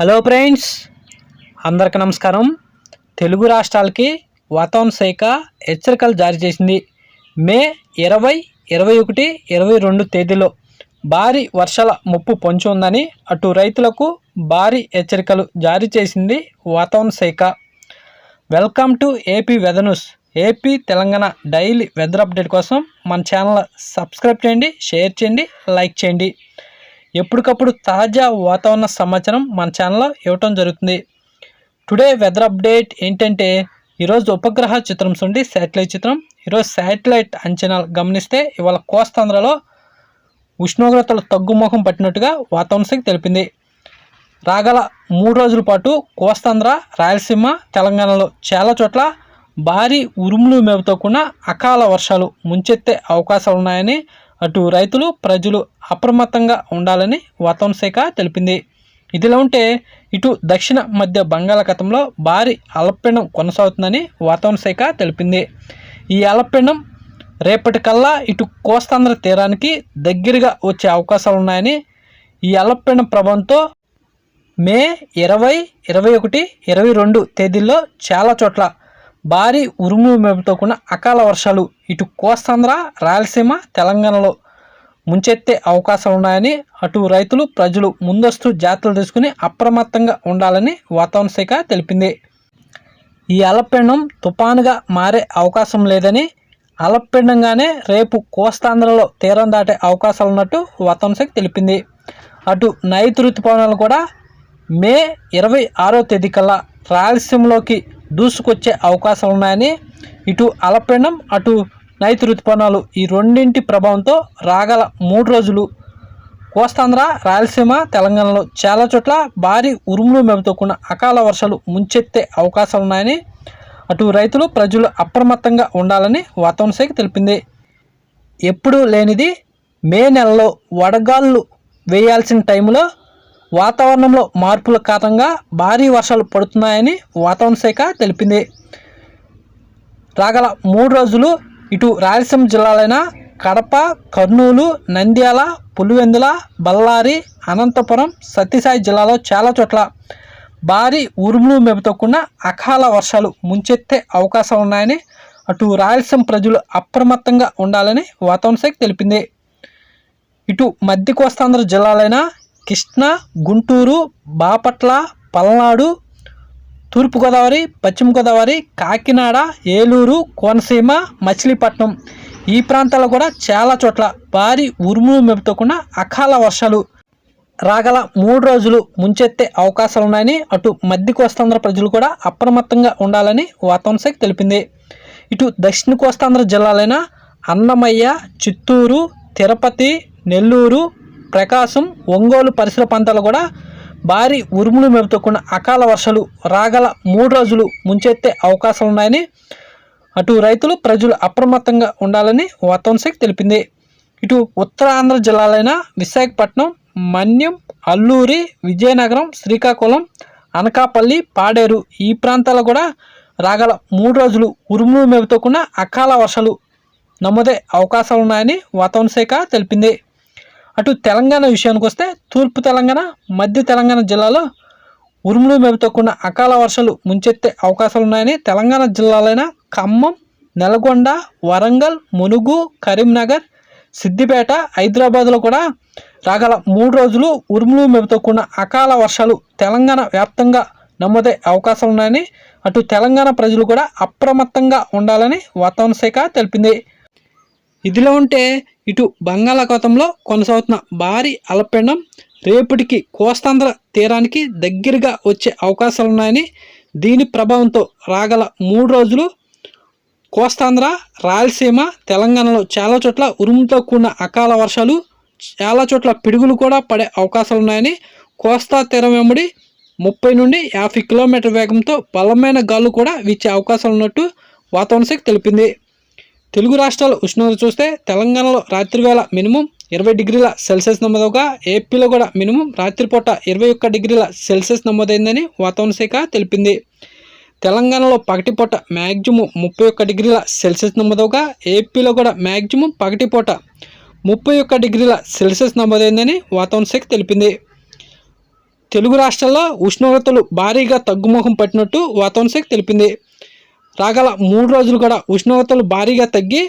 Hello friends అందరికి నమస్కారం. తెలుగు రాష్ట్రాలకి వాతావరణ శాఖ హెచ్చరికలు జారీ చేసింది. మే ఇరవై ఇరవై ఒకటి ఇరవై రెండు తేదీలో భారీ వర్షాల ముప్పు పొంచి ఉందని అటు రైతులకు భారీ హెచ్చరికలు జారీ చేసింది వాతావరణ శాఖ. Welcome to AP weather news. AP Telangana daily weather update కోసం మన ఛానల్ సబ్స్క్రైబ్ చేయండి షేర్ చేయండి లైక్ చేయండి. ఎప్పటికప్పుడు తాజా వాతావరణ సమాచారం మన ఛానల్లో ఇవ్వటం జరుగుతుంది. టుడే వెదర్ అప్డేట్ ఏంటంటే ఈరోజు ఉపగ్రహ చిత్రం నుండి శాటిలైట్ చిత్రం. ఈరోజు శాటిలైట్ అంచనాలు గమనిస్తే ఇవాళ కోస్తాంధ్రలో ఉష్ణోగ్రతలు తగ్గుముఖం పట్టినట్టుగా వాతావరణ శాఖ తెలిపింది. రాగల మూడు రోజుల పాటు కోస్తాంధ్ర రాయలసీమ తెలంగాణలో చాలా చోట్ల భారీ ఉరుములు మేపుతో కూడిన అకాల వర్షాలు ముంచెత్తే అవకాశాలు ఉన్నాయని అటు రైతులు ప్రజలు అప్రమత్తంగా ఉండాలని వాతావరణ శాఖ తెలిపింది. ఇదిలా ఉంటే ఇటు దక్షిణ మధ్య బంగాళాఖాతంలో భారీ అల్పపీడనం కొనసాగుతుందని వాతావరణ శాఖ తెలిపింది. ఈ అల్పపీడనం రేపటికల్లా ఇటు కోస్తాంధ్ర తీరానికి దగ్గరగా వచ్చే అవకాశాలు ఉన్నాయని ఈ అల్పపీడనం ప్రభావంతో మే ఇరవై ఇరవై ఒకటి ఇరవై రెండు తేదీల్లో చాలా చోట్ల భారీ ఉరుములు మెరుపుతో కూడిన అకాల వర్షాలు ఇటు కోస్తాంధ్ర రాయలసీమ తెలంగాణలో ముంచెత్తే అవకాశాలు ఉన్నాయని అటు రైతులు ప్రజలు ముందస్తు జాగ్రత్తలు తీసుకుని అప్రమత్తంగా ఉండాలని వాతావరణ శాఖ తెలిపింది. ఈ అలపిండం తుపానుగా మారే అవకాశం లేదని అలపిండంగానే రేపు కోస్తాంధ్రలో తీరం దాటే అవకాశాలు ఉన్నట్టు వాతావరణ శాఖ తెలిపింది. అటు నైరుతి ఋతుపవనాలు కూడా మే ఇరవై ఆరో తేదీ కల్లా రాయలసీమలోకి దూసుకొచ్చే అవకాశాలు ఉన్నాయని ఇటు అలపెండం అటు నైతి రుతుపవనాలు ఈ రెండింటి ప్రభావంతో రాగల మూడు రోజులు కోస్తాంధ్ర రాయలసీమ తెలంగాణలో చాలా చోట్ల భారీ ఉరుములు మెరుపుతో కూడిన అకాల వర్షాలు ముంచెత్తే అవకాశాలు ఉన్నాయని అటు రైతులు ప్రజలు అప్రమత్తంగా ఉండాలని వాతావరణ శాఖ తెలిపింది. ఎప్పుడూ లేనిది మే నెలలో వడగాళ్ళు వేయాల్సిన టైంలో వాతావరణంలో మార్పుల కారణంగా భారీ వర్షాలు పడుతున్నాయని వాతావరణ శాఖ తెలిపింది. రాగల మూడు రోజులు ఇటు రాయలసీమ జిల్లాలైన కడప కర్నూలు నంద్యాల పులివెందుల బళ్ళారి అనంతపురం సత్యసాయి జిల్లాలో చాలా చోట్ల భారీ ఉరుములు మెరుపుతో కూడిన అకాల వర్షాలు ముంచెత్తే అవకాశం ఉన్నాయని అటు రాయలసీమ ప్రజలు అప్రమత్తంగా ఉండాలని వాతావరణ శాఖ తెలిపింది. ఇటు మధ్య కోస్తాంధ్ర జిల్లాలైన కృష్ణా గుంటూరు బాపట్ల పల్నాడు తూర్పుగోదావరి పశ్చిమ గోదావరి కాకినాడ ఏలూరు కోనసీమ మచిలీపట్నం. ఈ ప్రాంతాల్లో కూడా చాలా చోట్ల భారీ ఉరుములు మెరుపుతో కూడిన అకాల వర్షాలు. రాగల మూడు రోజులు ముంచెత్తే అవకాశాలు ఉన్నాయని అటు మధ్య కోస్తాంధ్ర ప్రజలు కూడా అప్రమత్తంగా ఉండాలని వాతావరణ శాఖ తెలిపింది. ఇటు దక్షిణ కోస్తాంధ్ర జిల్లాలైన అన్నమయ్య చిత్తూరు తిరుపతి నెల్లూరు ప్రకాశం ఒంగోలు పరిసర ప్రాంతాలు కూడా భారీ ఉరుములు మెరుపుతో కూడిన అకాల వర్షాలు రాగల మూడు రోజులు ముంచెత్తే అవకాశాలు ఉన్నాయని అటు రైతులు ప్రజలు అప్రమత్తంగా ఉండాలని వాతావరణ శాఖ తెలిపింది. ఇటు ఉత్తరాంధ్ర జిల్లాలైన విశాఖపట్నం మన్యం అల్లూరి విజయనగరం శ్రీకాకుళం అనకాపల్లి పాడేరు ఈ ప్రాంతాల్లో కూడా రాగల మూడు రోజులు ఉరుములు మెరుపుతో కూడిన అకాల వర్షాలు నమోదే అవకాశాలు ఉన్నాయని వాతావరణ శాఖ తెలిపింది. అటు తెలంగాణ విషయానికి వస్తే తూర్పు తెలంగాణ మధ్య తెలంగాణ జిల్లాలో ఉరుములు మెరుపుతో కూడిన అకాల వర్షాలు ముంచెత్తే అవకాశాలు ఉన్నాయని తెలంగాణ జిల్లాలైన ఖమ్మం నల్గొండ వరంగల్ మునుగు కరీంనగర్ సిద్దిపేట హైదరాబాద్లో కూడా రాగల మూడు రోజులు ఉరుములు మెరుపుతో కూడిన అకాల వర్షాలు తెలంగాణ వ్యాప్తంగా నమోదే అవకాశాలు ఉన్నాయని అటు తెలంగాణ ప్రజలు కూడా అప్రమత్తంగా ఉండాలని వాతావరణ శాఖ తెలిపింది. ఇదిలో ఉంటే ఇటు బంగాళాఖాతంలో కొనసాగుతున్న భారీ అల్పపీడనం రేపటికి కోస్తాంధ్ర తీరానికి దగ్గరగా వచ్చే అవకాశాలు ఉన్నాయని దీని ప్రభావంతో రాగల మూడు రోజులు కోస్తాంధ్ర రాయలసీమ తెలంగాణలో చాలా చోట్ల ఉరుముతో కూడిన అకాల వర్షాలు చాలా చోట్ల పిడుగులు కూడా పడే అవకాశాలు ఉన్నాయని కోస్తా తీరం వెంబడి ముప్పై నుండి యాభై కిలోమీటర్ వేగంతో బలమైన గాలు కూడా వీచే అవకాశాలు ఉన్నట్టు వాతావరణ శాఖ తెలిపింది. తెలుగు రాష్ట్రాల ఉష్ణోగ్రత చూస్తే తెలంగాణలో రాత్రివేళ మినిమం ఇరవై డిగ్రీల సెల్సియస్ నమోదవగా ఏపీలో కూడా మినిమం రాత్రిపూట ఇరవై ఒక్క డిగ్రీల సెల్సియస్ నమోదైందని వాతావరణ శాఖ తెలిపింది. తెలంగాణలో పగటిపూట మ్యాక్సిమం ముప్పై ఒక్క డిగ్రీల సెల్సియస్ నమోదవగా ఏపీలో కూడా మ్యాక్సిమం పగటిపూట ముప్పై ఒక్క డిగ్రీల సెల్సియస్ నమోదైందని వాతావరణ శాఖ తెలిపింది. తెలుగు రాష్ట్రాల్లో ఉష్ణోగ్రతలు భారీగా తగ్గుముఖం పట్టినట్టు వాతావరణ శాఖ తెలిపింది. రాగల మూడు రోజులు కూడా ఉష్ణోగ్రతలు భారీగా తగ్గి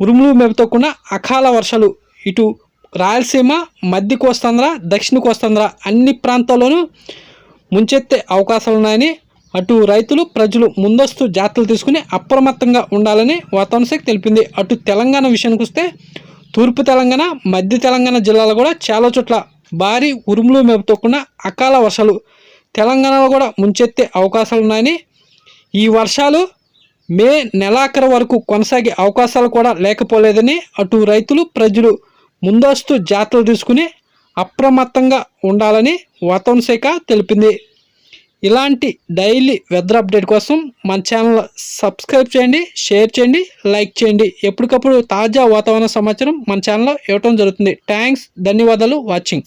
ఉరుములు మెపుతోకుండా అకాల వర్షాలు ఇటు రాయలసీమ మధ్య కోస్తాంధ్ర దక్షిణ కోస్తాంధ్ర అన్ని ప్రాంతాల్లోనూ ముంచెత్తే అవకాశాలు ఉన్నాయని అటు రైతులు ప్రజలు ముందస్తు జాగ్రత్తలు తీసుకుని అప్రమత్తంగా ఉండాలని వాతావరణ శాఖ తెలిపింది. అటు తెలంగాణ విషయానికి వస్తే తూర్పు తెలంగాణ మధ్య తెలంగాణ జిల్లాలో కూడా చాలా చోట్ల భారీ ఉరుములు మెపుతోకుండా అకాల వర్షాలు తెలంగాణలో కూడా ముంచెత్తే అవకాశాలున్నాయని ఈ వర్షాలు మే నెలాఖరు వరకు కొనసాగే అవకాశాలు కూడా లేకపోలేదని అటు రైతులు ప్రజలు ముందస్తు జాగ్రత్తలు తీసుకుని అప్రమత్తంగా ఉండాలని వాతావరణ శాఖ తెలిపింది. ఇలాంటి డైలీ వెదర్ అప్డేట్ కోసం మన ఛానల్ సబ్స్క్రైబ్ చేయండి షేర్ చేయండి లైక్ చేయండి. ఎప్పటికప్పుడు తాజా వాతావరణ సమాచారం మన ఛానల్లో ఇవ్వటం జరుగుతుంది. థ్యాంక్స్ ధన్యవాదాలు వాచింగ్.